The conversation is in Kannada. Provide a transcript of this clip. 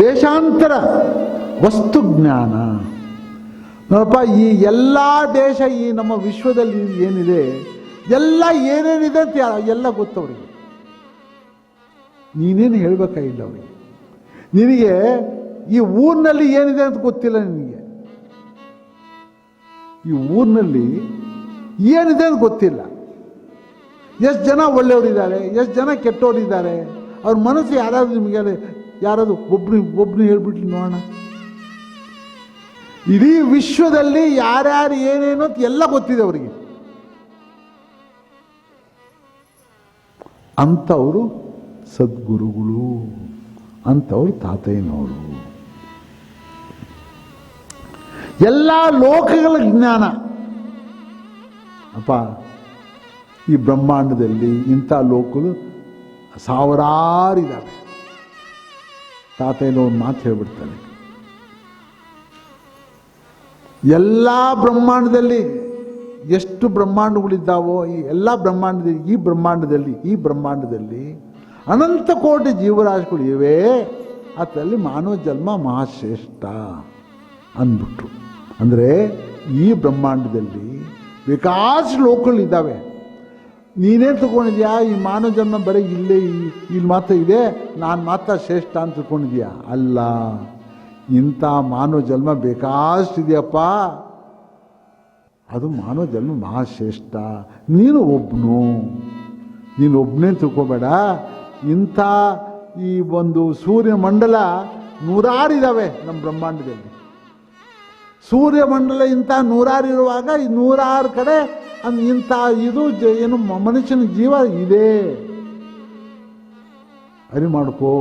ದೇಶಾಂತರ ವಸ್ತು ಜ್ಞಾನ. ನೋಡಪ್ಪ, ಈ ಎಲ್ಲ ದೇಶ ಈ ನಮ್ಮ ವಿಶ್ವದಲ್ಲಿ ಏನಿದೆ, ಎಲ್ಲ ಏನೇನಿದೆ ಅಂತ ಎಲ್ಲ ಗೊತ್ತವರಿಗೆ ನೀನೇನು ಹೇಳಬೇಕಾಗಿಲ್ಲ ಅವರಿಗೆ. ನಿನಗೆ ಈ ಊರಿನಲ್ಲಿ ಏನಿದೆ ಅಂತ ಗೊತ್ತಿಲ್ಲ ನಿನಗೆ. ಈ ಊರಿನಲ್ಲಿ ಏನಿದೆ ಅಂತ ಗೊತ್ತಿಲ್ಲ. ಎಷ್ಟು ಜನ ಒಳ್ಳೆಯವರಿದ್ದಾರೆ, ಎಷ್ಟು ಜನ ಕೆಟ್ಟವರಿದ್ದಾರೆ, ಅವ್ರ ಮನಸ್ಸು ಯಾರಾದರೂ ನಿಮಗೆ ಯಾರಾದ್ರು ಒಬ್ರು ಒಬ್ರು ಹೇಳ್ಬಿಟ್ಲಿ ನೋಡೋಣ. ಇಡೀ ವಿಶ್ವದಲ್ಲಿ ಯಾರ್ಯಾರು ಏನೇನು ಅಂತ ಎಲ್ಲ ಗೊತ್ತಿದೆ ಅವರಿಗೆ. ಅಂಥವರು ಸದ್ಗುರುಗಳು ಅಂಥವ್ರು ತಾತಯ್ಯನವರು. ಎಲ್ಲ ಲೋಕಗಳ ಜ್ಞಾನ. ಅಪ್ಪ, ಈ ಬ್ರಹ್ಮಾಂಡದಲ್ಲಿ ಇಂಥ ಲೋಕಗಳು ಸಾವಿರಾರು ಇದ್ದಾವೆ ಏನೋ ಒಂದು ಮಾತು ಹೇಳ್ಬಿಡ್ತಾನೆ. ಎಲ್ಲ ಬ್ರಹ್ಮಾಂಡದಲ್ಲಿ ಎಷ್ಟು ಬ್ರಹ್ಮಾಂಡಗಳಿದ್ದಾವೋ ಈ ಎಲ್ಲ ಬ್ರಹ್ಮಾಂಡದಲ್ಲಿ, ಈ ಬ್ರಹ್ಮಾಂಡದಲ್ಲಿ ಈ ಬ್ರಹ್ಮಾಂಡದಲ್ಲಿ ಅನಂತ ಕೋಟಿ ಜೀವರಾಶಿಗಳು ಇವೆ. ಅದರಲ್ಲಿ ಮಾನವ ಜನ್ಮ ಮಹಾಶ್ರೇಷ್ಠ ಅಂದ್ಬಿಟ್ರು. ಅಂದರೆ ಈ ಬ್ರಹ್ಮಾಂಡದಲ್ಲಿ ವಿಕಾಸ ಲೋಕಗಳಿದ್ದಾವೆ. ನೀನೇ ತಗೊಂಡಿದ್ಯಾ ಈ ಮಾನವ ಜನ್ಮ ಬರೀ ಇಲ್ಲೇ ಇಲ್ಲಿ ಮಾತ್ರ ಇದೆ. ನಾನು ಮಾತ್ರ ಶ್ರೇಷ್ಠ ಅಂತ ತಿಳ್ಕೊಂಡಿದ್ಯಾ? ಅಲ್ಲ. ಇಂಥ ಮಾನವ ಜನ್ಮ ಬೇಕಾಷ್ಟಿದೆಯಪ್ಪ ಅದು ಮಾನವ ಜನ್ಮ ಮಹಾಶ್ರೇಷ್ಠ. ನೀನು ಒಬ್ಬನು ನೀನು ಒಬ್ಬನೇ ತಿಳ್ಕೊಬೇಡ. ಇಂಥ ಈ ಒಂದು ಸೂರ್ಯಮಂಡಲ ನೂರಾರು ಇದ್ದಾವೆ ನಮ್ಮ ಬ್ರಹ್ಮಾಂಡದಲ್ಲಿ. ಸೂರ್ಯಮಂಡಲ ಇಂಥ ನೂರಾರು ಇರುವಾಗ ಈ ನೂರಾರು ಕಡೆ ಅನ್ ಇಂಥ ಇದು ಏನು ಮನುಷ್ಯನ ಜೀವ ಇದೆ. ಅರಿ ಮಾಡ್ಕೋ.